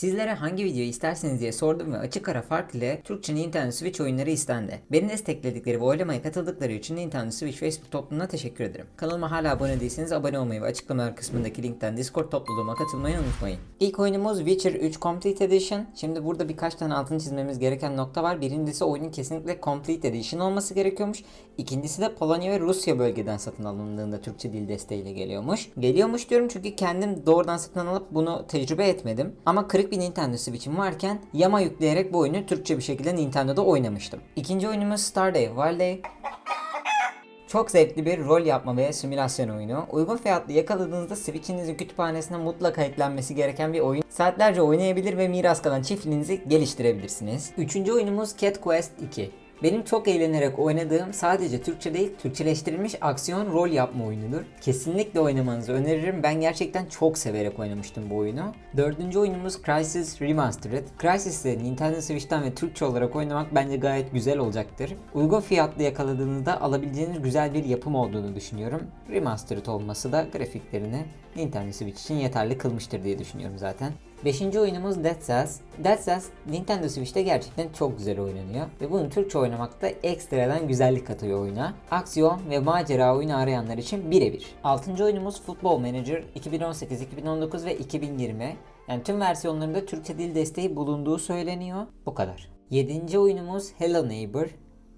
Sizlere hangi videoyu isterseniz diye sordum ve açık ara fark ile Türkçe Nintendo Switch oyunları istendi. Beni destekledikleri ve oylamaya katıldıkları için Nintendo Switch Facebook topluluğuna teşekkür ederim. Kanalıma hala abone değilseniz abone olmayı ve açıklamalar kısmındaki linkten Discord topluluğuma katılmayı unutmayın. İlk oyunumuz Witcher 3 Complete Edition. Şimdi burada birkaç tane altını çizmemiz gereken nokta var. Birincisi oyunun kesinlikle Complete Edition olması gerekiyormuş. İkincisi de Polonya ve Rusya bölgeden satın alındığında Türkçe dil desteğiyle geliyormuş. Geliyormuş diyorum çünkü kendim doğrudan satın alıp bunu tecrübe etmedim. Ama kırık bir Nintendo Switch'im varken yama yükleyerek bu oyunu Türkçe bir şekilde Nintendo'da oynamıştım. İkinci oyunumuz Stardew Valley. Çok zevkli bir rol yapma ve simülasyon oyunu. Uygun fiyatlı yakaladığınızda Switch'inizin kütüphanesine mutlaka eklenmesi gereken bir oyun. Saatlerce oynayabilir ve miras kalan çiftliğinizi geliştirebilirsiniz. Üçüncü oyunumuz Cat Quest 2. Benim çok eğlenerek oynadığım sadece Türkçe değil Türkçeleştirilmiş aksiyon rol yapma oyunudur. Kesinlikle oynamanızı öneririm. Ben gerçekten çok severek oynamıştım bu oyunu. Dördüncü oyunumuz Crysis Remastered. Crysis'i Nintendo Switch'ten ve Türkçe olarak oynamak bence gayet güzel olacaktır. Uygun fiyatlı yakaladığınızda alabileceğiniz güzel bir yapım olduğunu düşünüyorum. Remastered olması da grafiklerini Nintendo Switch için yeterli kılmıştır diye düşünüyorum zaten. Beşinci oyunumuz Dead Cells. Dead Cells Nintendo Switch'te gerçekten çok güzel oynanıyor ve bunu Türkçe oynamakta ekstradan güzellik katıyor oyuna. Aksiyon ve macera oyunu arayanlar için birebir. Altıncı oyunumuz Football Manager 2018, 2019 ve 2020. Yani tüm versiyonlarında Türkçe dil desteği bulunduğu söyleniyor. Bu kadar. Yedinci oyunumuz Hello Neighbor.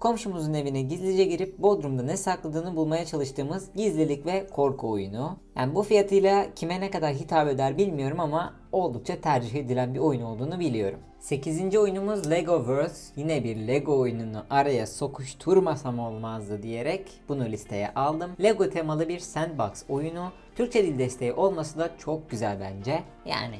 Komşumuzun evine gizlice girip Bodrum'da ne sakladığını bulmaya çalıştığımız gizlilik ve korku oyunu. Yani bu fiyatıyla kime ne kadar hitap eder bilmiyorum ama oldukça tercih edilen bir oyun olduğunu biliyorum. 8. oyunumuz Lego Worlds. Yine bir Lego oyununu araya sokuşturmasam olmazdı diyerek bunu listeye aldım. Lego temalı bir sandbox oyunu. Türkçe dil desteği olması da çok güzel bence. Yani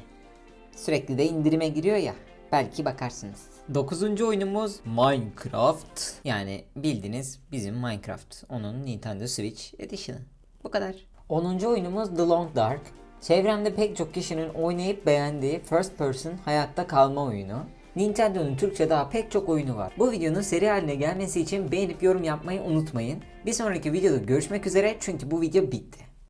sürekli de indirime giriyor ya. Belki bakarsınız. Dokuzuncu oyunumuz Minecraft. Yani bildiğiniz bizim Minecraft. Onun Nintendo Switch Edition'ı. Bu kadar. Onuncu oyunumuz The Long Dark. Çevremde pek çok kişinin oynayıp beğendiği first person hayatta kalma oyunu. Nintendo'nun Türkçe daha pek çok oyunu var. Bu videonun seri haline gelmesi için beğenip yorum yapmayı unutmayın. Bir sonraki videoda görüşmek üzere çünkü bu video bitti.